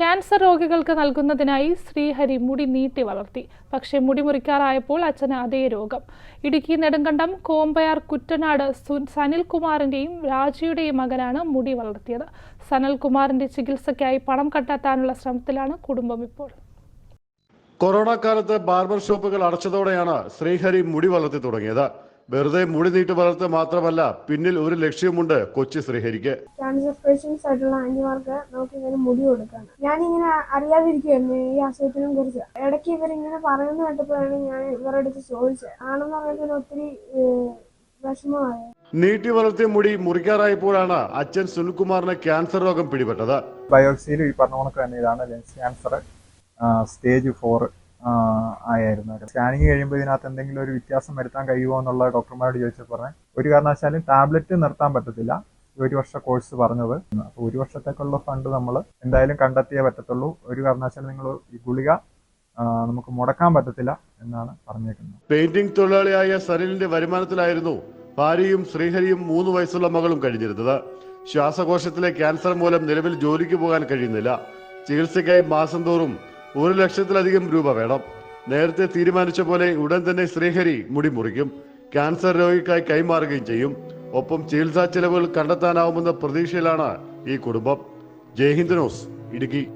Cancer രോഗികൾക്ക് നൽകുന്നതിനായി ശ്രീഹരി മുടി നീട്ടി വളർത്തി. പക്ഷേ മുടി മുറിക്കാറായപ്പോൾ അച്ഛന് അതേ രോഗം. ഇടുക്കി നെടുങ്കണ്ടം കോമ്പയാർ കുറ്റനാട് സു- സനിൽകുമാറിന്റെയും രാജിയുടെയും മകനാണ് മുടി വളർത്തിയത്. സനൽകുമാറിന്റെ ചികിത്സയ്ക്കായി പണം കണ്ടെത്താനുള്ള ശ്രമത്തിലാണ് കുടുംബം ഇപ്പോൾ. കൊറോണ കാലത്ത് ബാർബർ ഷോപ്പുകൾ അടച്ചതോടെയാണ് ശ്രീഹരി മുടി വളർത്തി തുടങ്ങിയത്. വെറുതെ മുടി നീട്ടി വളർത്തുക മാത്രമല്ല പിന്നിൽ ഒരു ലക്ഷ്യമുണ്ട് കൊച്ചി ശ്രീഹരിക്ക്. ക്യാൻസർ പേഷ്യൻസ് ആയിട്ടുള്ള ആന്റിമാർക്ക് നമുക്ക് ഇങ്ങനെ മുടി കൊടുക്കാണ്. ഞാനിങ്ങനെ അറിയാതിരിക്കുമായിരുന്നു ഈ അസുഖത്തിനെ കുറിച്ച്. ഇടയ്ക്ക് ഇവരിങ്ങനെ പറയുന്ന കേട്ടപ്പോഴാണ് ഞാൻ ഇവരുടെ അടുത്ത് ചോദിച്ചത്. ആണെന്ന് പറയുമ്പോൾ ഒത്തിരി വിഷമമായി നീട്ടി വളർത്തിയ മുടി മുറിക്കാറായപ്പോഴാണ് അച്ഛൻ സുനിൽകുമാറിന് ക്യാൻസർ രോഗം പിടിപെട്ടത്. ബയോപ്സിയിൽ ഈ പറഞ്ഞ കണക്ക് തന്നെ ഇതാണ് ലെൻസ് ക്യാൻസർ സ്റ്റേജ് ഫോർ ആയിരുന്നു സ്കാനിങ് കഴിയുമ്പോൾ ഇതിനകത്ത് എന്തെങ്കിലും ഒരു വ്യത്യാസം വരുത്താൻ കഴിയുമോ എന്നുള്ള ഡോക്ടർമാരോട് ചോദിച്ചപ്പോൾ ഒരു കാരണവശാലും ടാബ്ലറ്റ് നിർത്താൻ പറ്റത്തില്ല. ഒരു വർഷ കോഴ്സ് പറഞ്ഞത്. അപ്പോൾ ഒരു വർഷത്തേക്കുള്ള ഫണ്ട് നമ്മൾ എന്തായാലും കണ്ടെത്തിയേ പറ്റത്തുള്ളൂ. ഒരു കാരണവശാലും നിങ്ങൾ ഈ ഗുളിക നമുക്ക് മുടക്കാൻ പറ്റത്തില്ല എന്നാണ് പറഞ്ഞേക്കുന്നത്. പെയിന്റിംഗ് തൊഴിലാളിയായ സനിലിന്റെ വരുമാനത്തിലായിരുന്നു ഭാര്യയും ശ്രീഹരിയും മൂന്ന് വയസ്സുള്ള മകളും കഴിഞ്ഞിരുന്നത്. ശ്വാസകോശത്തിലെ ക്യാൻസർ മൂലം നിലവിൽ ജോലിക്ക് പോകാൻ കഴിയുന്നില്ല. ചികിത്സയ്ക്കായി മാസം തോറും ഒരു ലക്ഷത്തിലധികം രൂപ വേണം. നേരത്തെ തീരുമാനിച്ച പോലെ ഉടൻ തന്നെ ശ്രീഹരി മുടി മുറിക്കും. ക്യാൻസർ രോഗിക്കായി കൈമാറുകയും ചെയ്യും. ഒപ്പം ചികിത്സാ ചെലവുകൾ കണ്ടെത്താനാവുമെന്ന പ്രതീക്ഷയിലാണ് ഈ കുടുംബം. ജയ്ഹിന്ദ് ന്യൂസ് ഇടുക്കി.